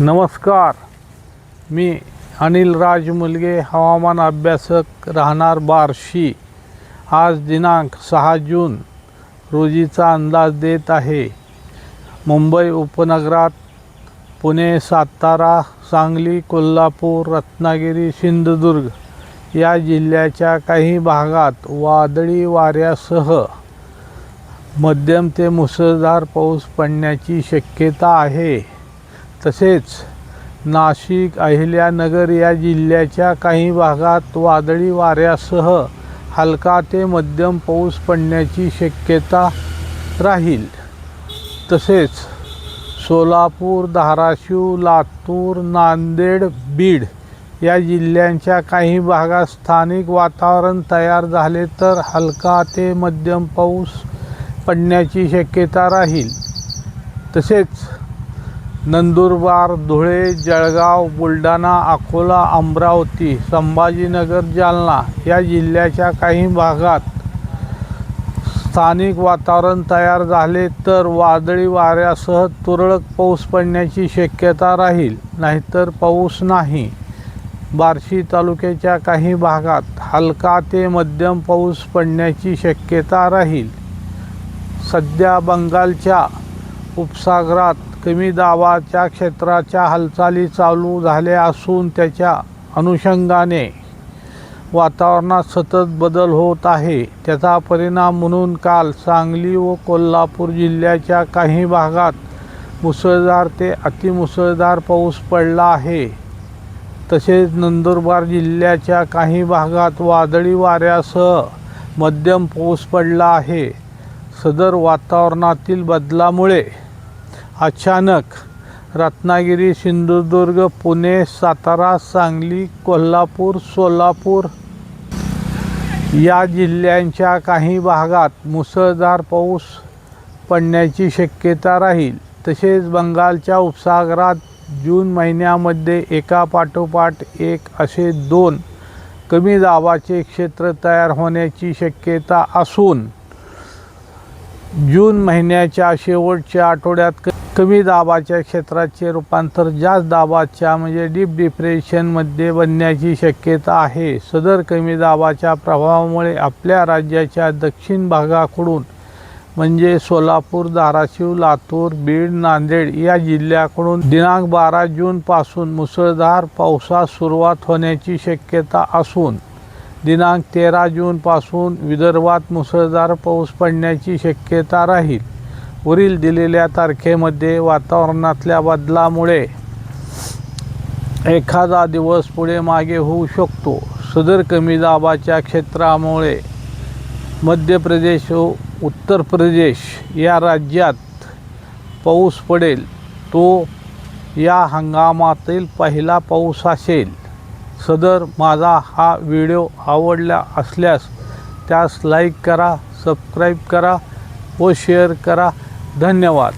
नमस्कार. मी अनिल राज मुलगे हवामान अभ्यासक राहणार बार्शी. आज दिनांक सहा जून रोजीचा अंदाज देत आहे. मुंबई उपनगरात पुणे सातारा सांगली कोल्हापूर रत्नागिरी सिंधुदुर्ग या जिल्ह्याच्या काही भागात वादळी वाऱ्यासह मध्यम ते मुसळधार पाऊस पडण्याची शक्यता आहे. तसेच नाशिक अहिल्यानगर या जिल्ह्याच्या काही भागात वादळी वाऱ्यासह हलका ते मध्यम पाऊस पडण्याची शक्यता राहील. तसेच सोलापूर धाराशिव लातूर नांदेड बीड या जिल्ह्यांच्या काही भागात स्थानिक वातावरण तयार झाले तर हलका ते मध्यम पाऊस पडण्याची शक्यता राहील. तसेच नंदुरबार धुळे जळगाव बुलढाणा अकोला अमरावती संभाजीनगर जालना या जिल्ह्याच्या काही भागात स्थानिक वातावरण तयार झाले तर वादळी वाऱ्यासह तुरळक पाऊस पडण्याची शक्यता राहील नाहीतर पाऊस नाही. बार्शी तालुक्याच्या काही भागात हलका ते मध्यम पाऊस पडण्याची शक्यता राहील. सध्या बंगालच्या उपसागरात कमी दाबाच्या क्षेत्राच्या हालचाली चालू झाल्या असून त्याच्या अनुषंगाने वातावरणात सतत बदल होत आहे. त्याचा परिणाम म्हणून काल सांगली व कोल्हापूर जिल्ह्याच्या काही भागात मुसळधार ते अतिमुसळधार पाऊस पडला आहे. तसेच नंदुरबार जिल्ह्याच्या काही भागात वादळी वाऱ्यासह मध्यम पाऊस पडला आहे. सदर वातावरणातील बदलामुळे अचानक रत्नागिरी सिंधुदुर्ग पुणे सातारा सांगली कोल्हापूर सोलापूर या जिल्ह्यांच्या काही भागात मुसळधार पाऊस पडण्याची शक्यता राहील. तसेच बंगालच्या उपसागरात जून महिन्यामध्ये एका पाठोपाठ एक असे दोन कमी दाबाचे क्षेत्र तयार होण्याची शक्यता असून जून महिन्याच्या शेवटच्या आठवड्यात क कमी दाबाच्या क्षेत्राचे रूपांतर जास्त दाबाच्या म्हणजे डीप डिप्रेशनमध्ये बनण्याची शक्यता आहे. सदर कमी दाबाच्या प्रभावामुळे आपल्या राज्याच्या दक्षिण भागाकडून म्हणजे सोलापूर धाराशिव लातूर बीड नांदेड या जिल्ह्याकडून दिनांक बारा जूनपासून मुसळधार पावसास सुरुवात होण्याची शक्यता असून दिनांक तेरा जूनपासून विदर्भात मुसळधार पाऊस पडण्याची शक्यता राहील. वरील दिलेल्या तारखेमध्ये वातावरणातल्या बदलामुळे एखादा दिवस पुढे मागे होऊ शकतो. सदर कमी दाबाच्या क्षेत्रामुळे मध्य प्रदेश व उत्तर प्रदेश या राज्यात पाऊस पडेल. तो या हंगामातील पहिला पाऊस असेल. सदर माझा हा व्हिडिओ आवडला असल्यास त्यास लाईक करा सबस्क्राईब करा व शेअर करा. धन्यवाद.